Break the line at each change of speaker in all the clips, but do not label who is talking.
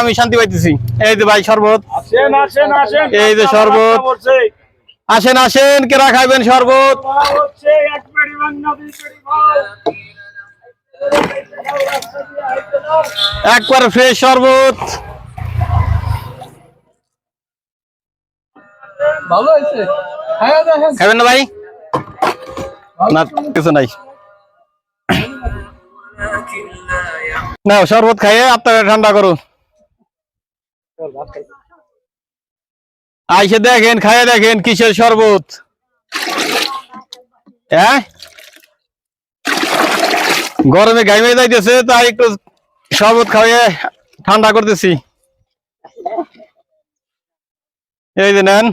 আমি শান্তি পাইতেছি। এই যে ভাই শরবত।
আসেন আসেন আসেন।
এই যে শরবত। আসেন আসেন কেরা খাইবেন শরবত? একবার ফ্রেশ শরবত।
ভালো হয়েছে? হ্যাঁ
খাবেন না ভাই? না কিছু নাই। না শরবত খাইয়ে আপনারা ঠান্ডা করুন। আইসে দেখেন, খাইয়ে দেখেন কিসের শরবত? হ্যাঁ? গরমে গাইমে যাইতেছে, তাই একটু শরবত খাইয়ে ঠান্ডা করতেছি। এই যে নেন।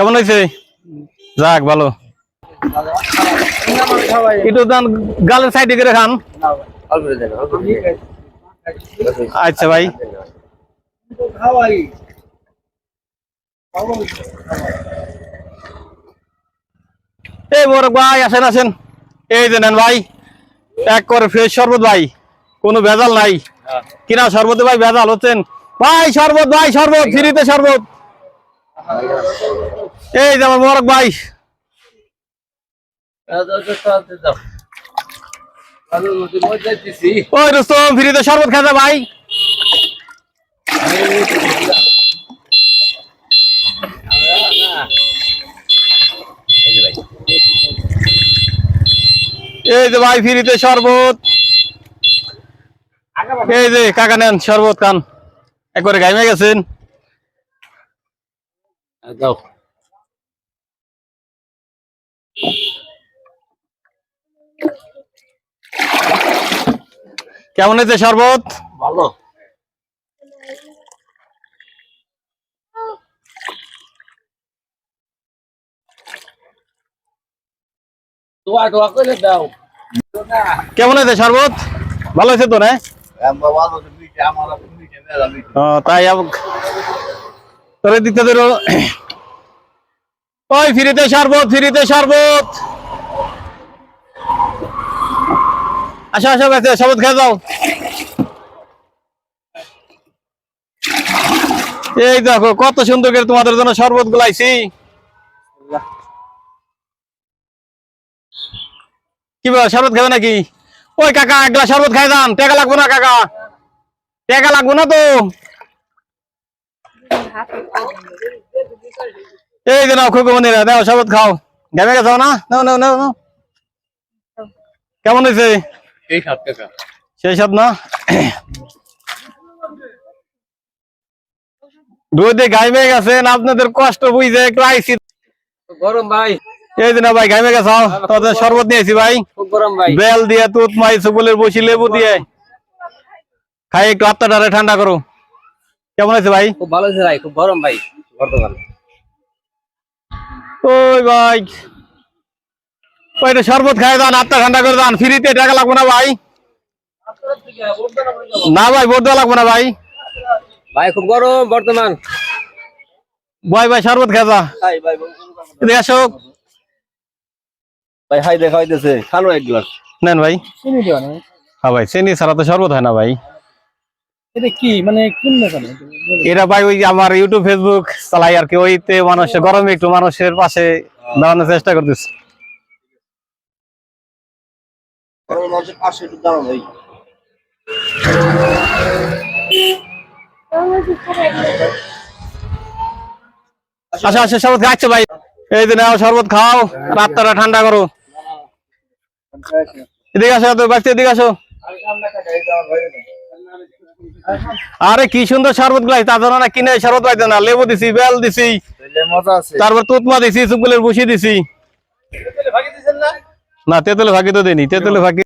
কেমন হয়েছে? যাক, ভালো। একটু দান গালের সাইডে করে খান। আচ্ছা ভাই। এই বড় ভাই, আসেন আসেন। এই যে নেন ভাই, এক করে ফ্রেশ শরবত ভাই, কোনো ভেজাল নাই। কিনা শরবতে ভাই, ভেজাল, হচ্ছেন? ভাই, শরবত ভাই, শরবত ফ্রিতে শরবত। এই যে আমার মোরক ভাই। ওই রুস্তম ফ্রিতে শরবত খাজা ভাই। এই যে ভাই, ফ্রিতে শরবত। এই যে, কাকা নেন শরবত খান। একবারে গাইমে গেছেন।
দাও।
কেমন হয়েছে শরবত?
ভালো।
কেমন হয়েছে শরবত? ভালো হয়েছে তো না? ও, তাই তোরে দিতে ধরো। ওই ফ্রিতে শরবত ফ্রিতে শরবত। আসো আসো গেছে শরবত খেয়ে যাও। এই দেখো, কত সুন্দর করে তোমাদের জন্য শরবত গুলাইছি। কি বল শরবত খাবে নাকি? ওই কাকা এক গ্লাস শরবত খাই যান, টাকা লাগবো না কাকা। টাকা লাগবো না তো। এই যে নাও খুব মন্দিরা দাও শরবত খাও। ঘেমে গেছো না? নাও নাও নাও। কেমন হয়েছে?
এই সাত টাকা।
সেই সব না? রোদে গাইমে গেছেন আপনাদের কষ্ট বুঝে একটু আইসি
গরম ভাই।
এই দিন ভাই গাইমে গেছ তোদের শরবত নিয়েছি ভাই।
গরম ভাই।
বেল দিয়ে তুত মাই সুগুলের বসি লেবু দিয়ে। খাই একটু আত্মাটারে ঠান্ডা করো। কেমন আছে ভাই?
খুব ভালো আছে ভাই খুব গরম ভাই বর্তমান।
ওই ভাই ওইটা শরবত খাই দান আত্মা ঠান্ডা করে দান ফ্রিতে টাকা লাগবে না ভাই? না ভাই ভোট দেওয়া লাগবে না ভাই।
ভাই খুব গরম বর্তমান।
ভাই ভাই শরবত খাই যা
ভাই ভাই হাই দেখা হইতেছে খালো এক গ্লাস
নেন ভাই।
চিনি দেওয়া না।
হ্যাঁ ভাই চিনি ছাড়া তো শরবত হয় না ভাই।
এটা কি? মানে কোন
এটা ভাই ওই আমার ইউটিউব ফেসবুক চালাই আর কি। ওইতে মানুষের গরমে একটু মানুষের পাশে দাঁড়ানোর চেষ্টা করতেছি।
পাশে একটু দাঁড়ান ভাই।
আচ্ছা আচ্ছা শরবত খাচ্ছে ভাই? এই নাও, শরবত খাও, রাতটা ঠান্ডা করো। এদিকে আসো তো এদিকে আসো। আরে, কি সুন্দর শরবত গুলাই, তা জানো না, কিনে শরবত পাইতে না। লেবু দিছি, বেল দিছি, তারপর তুতমা দিছি চুকুলের বসি দিছি। না, তেতুলে ভাগি তো দেনি তেতুলে ভাগি